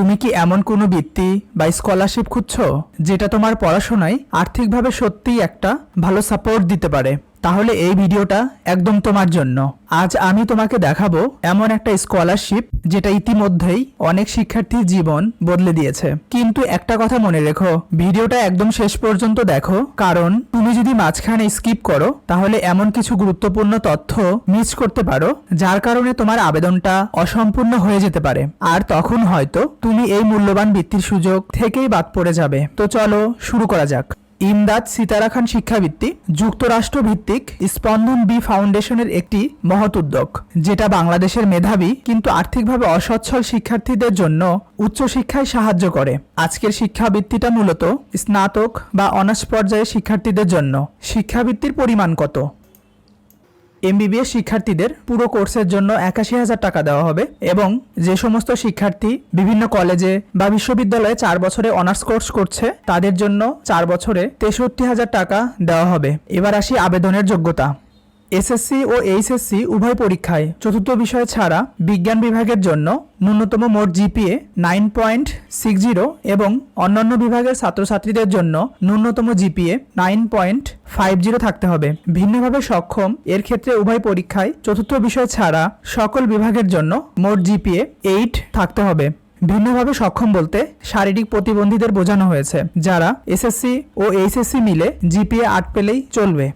তুমি কি এমন কোনো বৃত্তি বা স্কলারশিপ খুঁজছো, যেটা তোমার পড়াশোনায় আর্থিকভাবে সত্যিই একটা ভালো সাপোর্ট দিতে পারে? তাহলে এই ভিডিওটা একদম তোমার জন্য। আজ আমি তোমাকে দেখাবো এমন একটা স্কলারশিপ যেটা ইতিমধ্যেই অনেক শিক্ষার্থীর জীবন বদলে দিয়েছে। কিন্তু একটা কথা মনে রেখো, ভিডিওটা একদম শেষ পর্যন্ত দেখো, কারণ তুমি যদি মাঝখানে স্কিপ করো, তাহলে এমন কিছু গুরুত্বপূর্ণ তথ্য মিস করতে পারো, যার কারণে তোমার আবেদনটা অসম্পূর্ণ হয়ে যেতে পারে। আর তখন হয়তো তুমি এই মূল্যবান বৃত্তির সুযোগ থেকেই বাদ পড়ে যাবে। তো চলো শুরু করা যাক। ইমদাদ সিতারা খান শিক্ষাবৃত্তি যুক্তরাষ্ট্র ভিত্তিক স্পন্দন বি ফাউন্ডেশনের একটি মহৎ উদ্যোগ, যেটা বাংলাদেশের মেধাবী কিন্তু আর্থিকভাবে অসচ্ছল শিক্ষার্থীদের জন্য উচ্চশিক্ষায় সাহায্য করে। আজকের শিক্ষাবৃত্তিটা মূলত স্নাতক বা অনার্স পর্যায়ের শিক্ষার্থীদের জন্য। শিক্ষাবৃত্তির পরিমাণ কত? এমবিবিএস শিক্ষার্থীদের পুরো কোর্সের জন্য একাশি হাজার টাকা দেওয়া হবে এবং যে সমস্ত শিক্ষার্থী বিভিন্ন কলেজে বা বিশ্ববিদ্যালয়ে চার বছরে অনার্স কোর্স করছে, তাদের জন্য চার বছরে তেষট্টি হাজার টাকা দেওয়া হবে। এবার আসি আবেদনের যোগ্যতা। এসএসসি ও এইচএসসি উভয় পরীক্ষায় চতুর্থ বিষয় ছাড়া বিজ্ঞান বিভাগের জন্য ন্যূনতম মোট GPA nine point six zero এবং অন্যান্য বিভাগের ছাত্রছাত্রীদের জন্য ন্যূনতম GPA nine point five zero থাকতে হবে। ভিন্নভাবে সক্ষম, এর ক্ষেত্রে উভয় পরীক্ষায় চতুর্থ বিষয় ছাড়া সকল বিভাগের জন্য মোট জিপিএ এইট থাকতে হবে। ভিন্নভাবে সক্ষম বলতে শারীরিক প্রতিবন্ধীদের বোঝানো হয়েছে, যারা এসএসসি ও এইচএসসি মিলে জিপিএ আট পেলেই চলবে।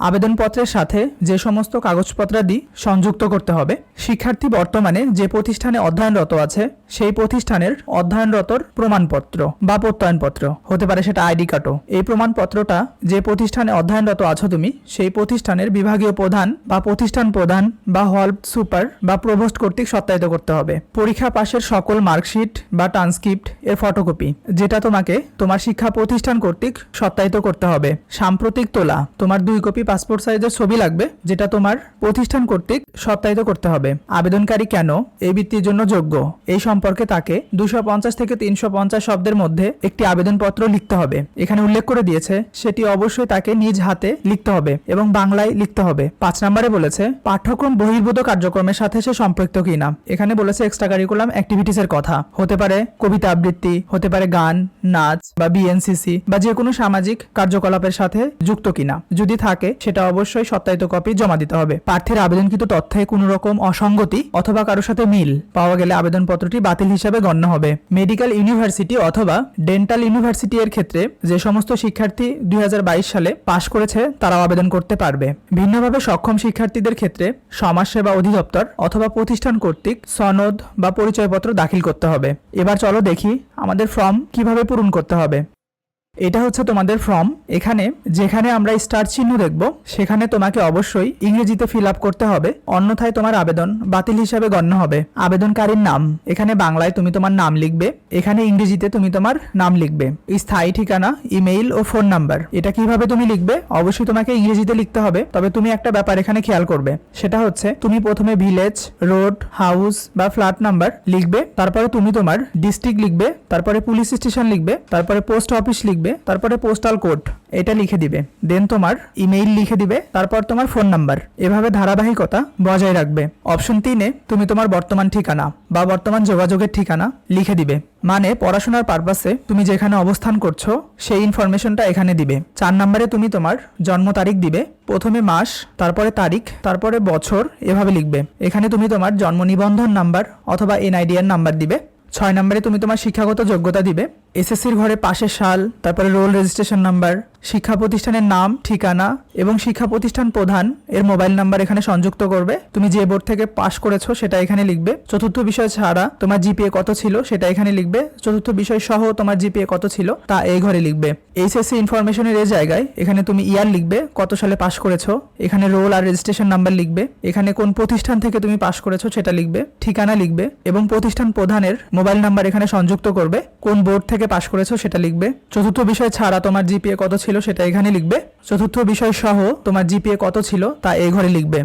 আবেদনপত্রের সাথে যে সমস্ত কাগজপত্রাদি সংযুক্ত করতে হবে। শিক্ষার্থী বর্তমানে যে প্রতিষ্ঠানে অধ্যয়নরত আছে সেই প্রতিষ্ঠানের অধ্যয়নরতর প্রমাণপত্র বা প্রত্যয়নপত্র। হতে পারে সেটা আইডি কার্ডও। এই প্রমাণপত্রটা যে প্রতিষ্ঠানে অধ্যয়নরত আছো তুমি, সেই প্রতিষ্ঠানের বিভাগীয় প্রধান বা প্রতিষ্ঠান প্রধান বা হল সুপার বা প্রভোস্ট কর্তৃক সত্যায়িত করতে হবে। পরীক্ষা পাশের সকল মার্কশিট বা ট্রান্সক্রিপ্ট এর ফটোকপি, যেটা তোমাকে তোমার শিক্ষা প্রতিষ্ঠান কর্তৃক সত্যায়িত করতে হবে। সাম্প্রতিক তোলা, তোমার দুই কপি পাসপোর্ট সাইজের ছবি লাগবে, যেটা তোমার প্রতিষ্ঠান কর্তৃক সত্যায়িত করতে হবে। আবেদনকারী কেন? এই বৃত্তির জন্য যোগ্য। এই সম্পর্কে তাকে দুশো থেকে তিনশো পঞ্চাশ শব্দের মধ্যে একটি আবেদনপত্র লিখতে হবে। এখানে উল্লেখ করে দিয়েছে, সেটি অবশ্যই তাকে নিজ হাতে লিখতে হবে এবং বাংলায় লিখতে হবে। পাঁচ নম্বরে বলেছে, পাঠ্যক্রম বহির্ভূত কার্যক্রমের সাথে সে সম্পৃক্ত কিনা। এখানে বলেছে এক্সট্রা কারিকুলাম অ্যাক্টিভিটিস এর কথা। হতে পারে কবিতা আবৃত্তি, হতে পারে গান, নাচ বা বিএনসিসি বা যে কোনো সামাজিক কার্যকলাপের সাথে যুক্ত কিনা। যদি থাকে, সেটা অবশ্যই সত্যায়িত কপি জমা দিতে হবে। প্রার্থীর আবেদনকৃত তথ্যে কোনো রকম অসঙ্গতি অথবা কারোর সাথে মিল পাওয়া গেলে আবেদনপত্রটি বাতিল হিসাবে গণ্য হবে। মেডিকেল ইউনিভার্সিটি অথবা ডেন্টাল ইউনিভার্সিটি এর ক্ষেত্রে যে সমস্ত শিক্ষার্থী দুই হাজার বাইশ সালে পাশ করেছে, তারাও আবেদন করতে পারবে। ভিন্নভাবে সক্ষম শিক্ষার্থীদের ক্ষেত্রে সমাজসেবা অধিদপ্তর অথবা প্রতিষ্ঠান কর্তৃক সনদ বা পরিচয়পত্র দাখিল করতে হবে। এবার চলো দেখি আমাদের ফর্ম কীভাবে পূরণ করতে হবে। এটা হচ্ছে তোমাদের ফর্ম এখানে যেখানে আমরা স্টার চিহ্ন দেখব, সেখানে তোমাকে অবশ্যই ইংরেজিতে ফিল আপ করতে হবে। অন্যথায় তোমার আবেদন বাতিল হিসাবে গণ্য হবে। আবেদনকারীর নাম। এখানে বাংলায় তুমি তোমার নাম লিখবে। এখানে ইংরেজিতে তুমি তোমার নাম লিখবে। স্থায়ী ঠিকানা ইমেইল ও ফোন নাম্বার এটা কীভাবে তুমি লিখবে? অবশ্যই তোমাকে ইংরেজিতে লিখতে হবে। তবে তুমি একটা ব্যাপার এখানে খেয়াল করবে। সেটা হচ্ছে তুমি প্রথমে ভিলেজ রোড হাউস বা ফ্ল্যাট নাম্বার লিখবে। তারপরে তুমি তোমার ডিস্ট্রিক্ট লিখবে। তারপরে পুলিশ স্টেশন লিখবে। তারপরে পোস্ট অফিস লিখবে। তারপরে পোস্টাল কোড এটা লিখে দিবে। দেন তোমার ইমেইল লিখে দিবে, তারপর তোমার ফোন নাম্বার এভাবে ধারাবাহিকতা বজায় রাখবে। অপশন তিনে, তুমি তোমার বর্তমান ঠিকানা বা বর্তমান যোগাযোগের ঠিকানা লিখে দিবে। মানে পড়াশোনার পারপাসে তুমি যেখানে অবস্থান করছ, সেই ইনফরমেশনটা এখানে দিবে। চার নম্বরে তুমি তোমার জন্ম তারিখ দিবে, প্রথমে মাস, তারপরে তারিখ, তারপরে বছর, এভাবে লিখবে। এখানে তুমি তোমার জন্ম নিবন্ধন নাম্বার অথবা এনআইডিআর নাম্বার দিবে। ছয় নম্বরে তুমি তোমার শিক্ষাগত যোগ্যতা দিবে। এসএসসির ঘরে পাশের সাল, তারপরে রোল রেজিস্ট্রেশন নাম্বার শিক্ষা প্রতিষ্ঠানের নাম, ঠিকানা এবং শিক্ষা প্রতিষ্ঠান প্রধান এর মোবাইল নাম্বার এখানে সংযুক্ত করবে। তুমি যে বোর্ড থেকে পাশ করেছ সেটা এখানে লিখবে। চতুর্থ বিষয় ছাড়া তোমার জিপিএ কত ছিল সেটা এখানে লিখবে। চতুর্থ বিষয় সহ তোমার জিপিএ কত ছিল তা এই ঘরে লিখবে। এইচএসসি ইনফরমেশনের এই জায়গায় এখানে তুমি ইয়ার লিখবে, কত সালে পাশ করেছ। এখানে রোল আর রেজিস্ট্রেশন নাম্বার লিখবে। এখানে কোন প্রতিষ্ঠান থেকে তুমি পাশ করেছ সেটা লিখবে। ঠিকানা লিখবে এবং প্রতিষ্ঠান প্রধানের মোবাইল নাম্বার এখানে সংযুক্ত করবে। কোন বোর্ড থেকে পাশ করেছ সেটা লিখবে। চতুর্থ বিষয় ছাড়া তোমার জিপিএ কত ছিল সেটা এখানে লিখবে। চতুর্থ বিষয় সহ তোমার জিপিএ কত ছিল তা এই ঘরে লিখবে।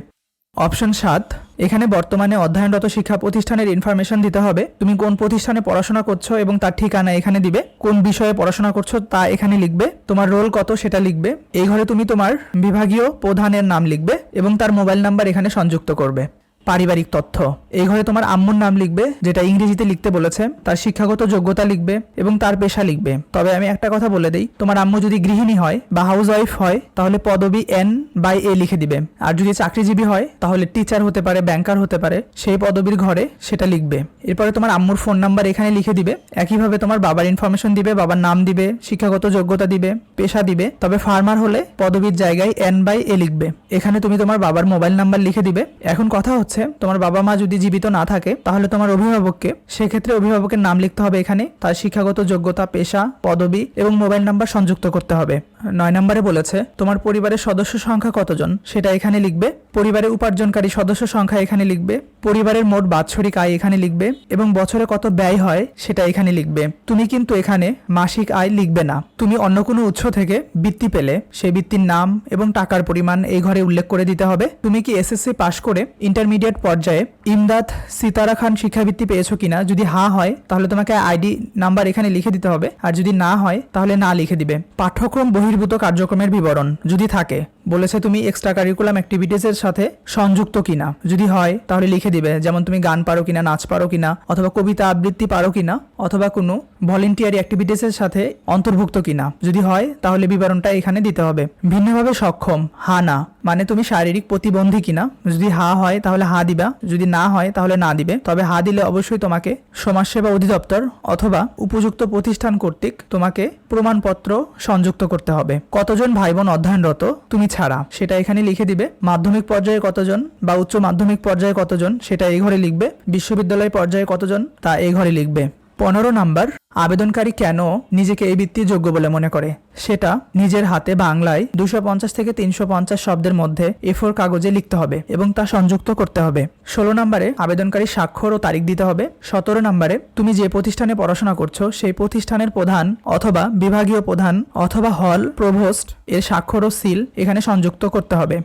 অপশন সাত, এখানে বর্তমানে অধ্যয়নরত শিক্ষা প্রতিষ্ঠানের ইনফরমেশন দিতে হবে। তুমি কোন প্রতিষ্ঠানে পড়াশোনা করছ এবং তার ঠিকানা এখানে দিবে। কোন বিষয়ে পড়াশোনা করছ তা এখানে লিখবে। তোমার রোল কত সেটা লিখবে। এই ঘরে তুমি তোমার বিভাগীয় প্রধানের নাম লিখবে এবং তার মোবাইল নাম্বার এখানে সংযুক্ত করবে। পারিবারিক তথ্য। এই ঘরে তোমার আম্মুর নাম লিখবে, যেটা ইংরেজিতে লিখতে বলেছে, তার শিক্ষাগত যোগ্যতা লিখবে এবং তার পেশা লিখবে। তবে আমি একটা কথা বলে দিই, তোমার আম্মু যদি গৃহিণী হয় বা হাউস ওয়াইফ হয়, তাহলে পদবি এন বাই এ লিখে দিবে। আর যদি চাকরিজীবী হয়, তাহলে টিচার হতে পারে ব্যাংকার হতে পারে, সেই পদবীর ঘরে সেটা লিখবে। এরপরে তোমার আম্মুর ফোন নাম্বার এখানে লিখে দিবে। একইভাবে তোমার বাবার ইনফরমেশন দিবে, বাবার নাম দিবে, শিক্ষাগত যোগ্যতা দিবে, পেশা দিবে। তবে ফার্মার হলে পদবীর জায়গায় এন বাই এ লিখবে। এখানে তুমি তোমার বাবার মোবাইল নাম্বার লিখে দিবে। এখন কথা হচ্ছে তোমার বাবা মা যদি জীবিত না থাকে, তাহলে তোমার অভিভাবককে সেক্ষেত্রে অভিভাবকের নাম লিখতে হবে এখানে, তার শিক্ষাগত যোগ্যতা, পেশা, পদবি এবং মোবাইল নাম্বার সংযুক্ত করতে হবে। নয় নম্বরে বলেছে, তোমার পরিবারের সদস্য সংখ্যা কতজন? সেটা এখানে লিখবে। পরিবারের উপার্জনকারী সদস্য সংখ্যা এখানে লিখবে। পরিবারের মোট বাৎসরিক আয় এখানে লিখবে এবং বছরে কত ব্যয় হয় সেটা এখানে লিখবে। তুমি কিন্তু এখানে মাসিক আয় লিখবে না। তুমি অন্য কোনো উৎস থেকে বৃত্তি পেলে। সেই বৃত্তির নাম এবং টাকার পরিমাণ এই ঘরে উল্লেখ করে দিতে হবে। তুমি কি এসএসসি পাশ করে ইন্টারমিডিয়েট পর্যায়ে ইমদাদ সিতারা খান শিক্ষাবৃত্তি পেয়েছ কিনা? যদি হা হয়, তাহলে তোমাকে আইডি নাম্বার এখানে লিখে দিতে হবে। আর যদি না হয়, তাহলে না লিখে দিবে। পাঠ্যক্রম বহির্ভূত কার্যক্রমের বিবরণ যদি থাকে বলেছে, তুমি এক্সট্রা কারিকুলাম অ্যাক্টিভিটিসের সাথে সংযুক্ত কিনা? যদি হয়, তাহলে লিখে দিবে, যেমন তুমি গান পারো কিনা, নাচ পারো কিনা, অথবা কবিতা আবৃত্তি পারো কিনা, অথবা কোনো ভলেন্টিয়ারি অ্যাক্টিভিটিসের সাথে অন্তর্ভুক্ত কিনা। যদি হয়, তাহলে বিবরণটা এখানে দিতে হবে। ভিন্নভাবে সক্ষম, হা না মানে তুমি শারীরিক প্রতিবন্ধী কিনা? যদি হা হয়, তাহলে হা দিবা, যদি না হয়, তাহলে না দিবে। তবে হা দিলে অবশ্যই তোমাকে সমাজসেবা অধিদপ্তর অথবা উপযুক্ত প্রতিষ্ঠান কর্তৃক তোমাকে প্রমাণপত্র সংযুক্ত করতে হবে। কতজন ভাই বোন অধ্যয়নরত? তুমি ছাড়া। সেটা এখানে লিখে দিবে, মাধ্যমিক পর্যায়ে কতজন বা উচ্চ মাধ্যমিক পর্যায়ে কতজন, সেটা এই ঘরে লিখবে। বিশ্ববিদ্যালয় পর্যায়ে কতজন, তা এই ঘরে লিখবে। পনেরো নাম্বার, আবেদনকারী কেন নিজেকে এই বৃত্তির যোগ্য বলে মনে করে? সেটা নিজের হাতে বাংলায় দুশো পঞ্চাশ থেকে তিনশো পঞ্চাশ শব্দের মধ্যে এফোর কাগজে লিখতে হবে এবং তা সংযুক্ত করতে হবে। ষোলো নম্বরে, আবেদনকারী স্বাক্ষর ও তারিখ দিতে হবে। সতেরো নম্বরে, তুমি যে প্রতিষ্ঠানে পড়াশোনা করছ, সেই প্রতিষ্ঠানের প্রধান অথবা বিভাগীয় প্রধান অথবা হল, প্রভোস্ট, এর স্বাক্ষর ও সিল এখানে সংযুক্ত করতে হবে।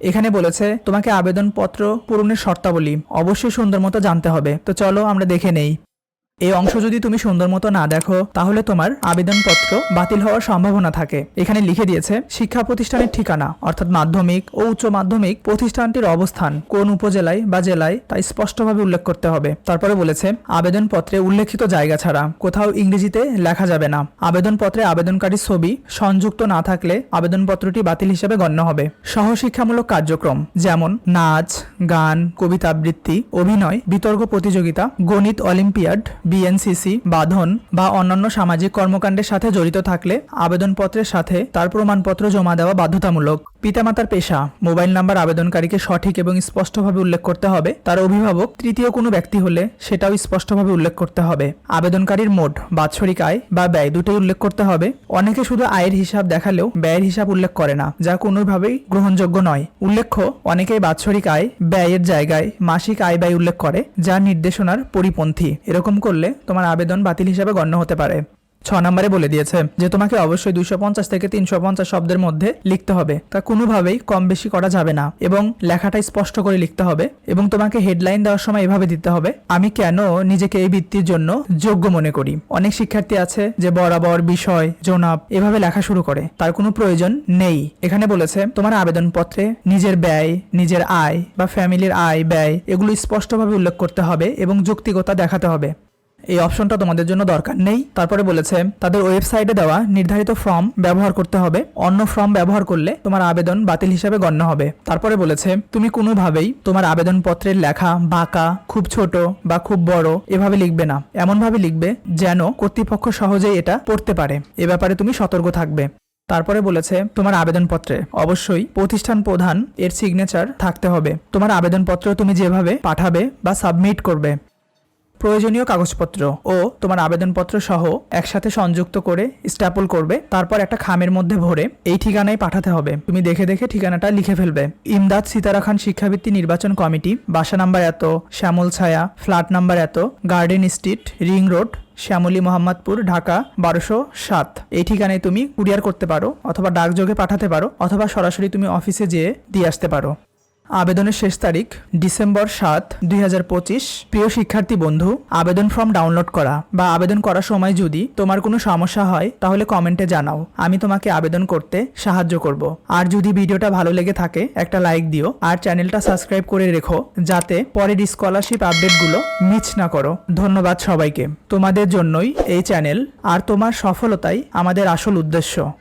এখানে বলেছে, তোমাকে আবেদনপত্র পূরণের শর্তাবলী অবশ্যই সুন্দর মতো জানতে হবে। তো চলো আমরা দেখে নেই। এই অংশ যদি তুমি সুন্দর মতো না দেখো, তাহলে তোমার আবেদনপত্র বাতিল হওয়ার সম্ভাবনা থাকে। এখানে লিখে দিয়েছে, শিক্ষা প্রতিষ্ঠানের ঠিকানা, অর্থাৎ মাধ্যমিক ও উচ্চ মাধ্যমিক প্রতিষ্ঠানটির অবস্থান, কোন উপজেলায় বা জেলায় তা স্পষ্টভাবে উল্লেখ করতে হবে। তারপরে বলেছে, আবেদনপত্রে উল্লেখিত জায়গা ছাড়া কোথাও ইংরেজিতে লেখা যাবে না। আবেদনপত্রে আবেদনকারীর ছবি সংযুক্ত না থাকলে আবেদনপত্রটি বাতিল হিসেবে গণ্য হবে। সহশিক্ষামূলক কার্যক্রম, যেমন নাচ, গান, কবিতা আবৃত্তি, অভিনয়, বিতর্ক প্রতিযোগিতা, গণিত অলিম্পিয়াড বিএনসিসি বাঁধন বা অন্যান্য সামাজিক কর্মকাণ্ডের সাথে জড়িত থাকলে আবেদনপত্রের সাথে তার প্রমাণপত্র জমা দেওয়া বাধ্যতামূলক। পিতামাতার পেশা, মোবাইল নাম্বার আবেদনকারীকে সঠিক এবং স্পষ্টভাবে উল্লেখ করতে হবে। তার অভিভাবক তৃতীয় কোনো ব্যক্তি হলে সেটাও স্পষ্টভাবে উল্লেখ করতে হবে। আবেদনকারীর মোট বাৎসরিক আয় বা ব্যয় দুটোই উল্লেখ করতে হবে। অনেকে শুধু আয়ের হিসাব দেখালেও ব্যয়ের হিসাব উল্লেখ করে না, যা কোনোভাবেই গ্রহণযোগ্য নয়। উল্লেখ্য, অনেকেই বাৎসরিক আয়, ব্যয়ের জায়গায় মাসিক আয় ব্যয় উল্লেখ করে, যা নির্দেশনার পরিপন্থী। এরকম করলে তোমার আবেদন বাতিল হিসাবে গণ্য হতে পারে। ছ নম্বরে বলে দিয়েছে যে, তোমাকে অবশ্যই দুইশো পঞ্চাশ থেকে তিনশো পঞ্চাশ শব্দের মধ্যে লিখতে হবে। তা কোনোভাবেই কম বেশি করা যাবে না এবং লেখাটা স্পষ্ট করে লিখতে হবে এবং তোমাকে হেডলাইন দেওয়ার সময় এভাবে দিতে হবে, আমি কেন নিজেকে এই বৃত্তির জন্য যোগ্য মনে করি? অনেক শিক্ষার্থী আছে যে, বরাবর, বিষয়, জনাব, এভাবে লেখা শুরু করে। তার কোনো প্রয়োজন নেই। এখানে বলেছে, তোমার আবেদনপত্রে নিজের ব্যয়, নিজের আয় বা ফ্যামিলির আয়, ব্যয়, এগুলো স্পষ্টভাবে উল্লেখ করতে হবে এবং যৌক্তিকতা দেখাতে হবে। এই অপশনটা তোমাদের জন্য দরকার নেই। তারপরে বলেছে, তাদের ওয়েবসাইটে দেওয়া নির্ধারিত ফর্ম ব্যবহার করতে হবে। অন্য ফর্ম ব্যবহার করলে তোমার আবেদন বাতিল হিসাবে গণ্য হবে। তারপরে বলেছে, তুমি কোনোভাবেই তোমার আবেদনপত্রের লেখা বাঁকা, খুব ছোট বা খুব বড় এভাবে লিখবে না। এমনভাবে লিখবে যেন কর্তৃপক্ষ সহজেই এটা পড়তে পারে। এ ব্যাপারে তুমি সতর্ক থাকবে। তারপরে বলেছে, তোমার আবেদনপত্রে অবশ্যই প্রতিষ্ঠান প্রধান এর সিগনেচার থাকতে হবে। তোমার আবেদনপত্র তুমি যেভাবে পাঠাবে বা সাবমিট করবে। প্রয়োজনীয় কাগজপত্র ও তোমার আবেদনপত্র সহ একসাথে সংযুক্ত করে স্ট্যাপল করবে, তারপর একটা খামের মধ্যে ভরে এই ঠিকানায় পাঠাতে হবে। তুমি দেখে দেখে ঠিকানাটা লিখে ফেলবে। ইমদাদ সিতারা খান শিক্ষাবৃত্তি নির্বাচন কমিটি, বাসা নাম্বার এত, শ্যামল ছায়া, ফ্ল্যাট নাম্বার এত, garden street, ring road, Shyamoli Mohammadpur, Dhaka, বারোশো সাত। এই ঠিকানায় তুমি কুরিয়ার করতে পারো অথবা ডাকযোগে পাঠাতে পারো অথবা সরাসরি তুমি অফিসে যেয়ে দিয়ে আসতে পারো। আবেদনের শেষ তারিখ ডিসেম্বর সাত, দুই প্রিয় শিক্ষার্থী বন্ধু, আবেদন ফর্ম ডাউনলোড করা বা আবেদন করার সময় যদি তোমার কোনো সমস্যা হয়, তাহলে কমেন্টে জানাও। আমি তোমাকে আবেদন করতে সাহায্য করব। আর যদি ভিডিওটা ভালো লেগে থাকে, একটা লাইক দিও। আর চ্যানেলটা সাবস্ক্রাইব করে রেখো, যাতে পরের স্কলারশিপ আপডেটগুলো মিস না করো। ধন্যবাদ সবাইকে। তোমাদের জন্যই এই চ্যানেল আর তোমার সফলতাই আমাদের আসল উদ্দেশ্য।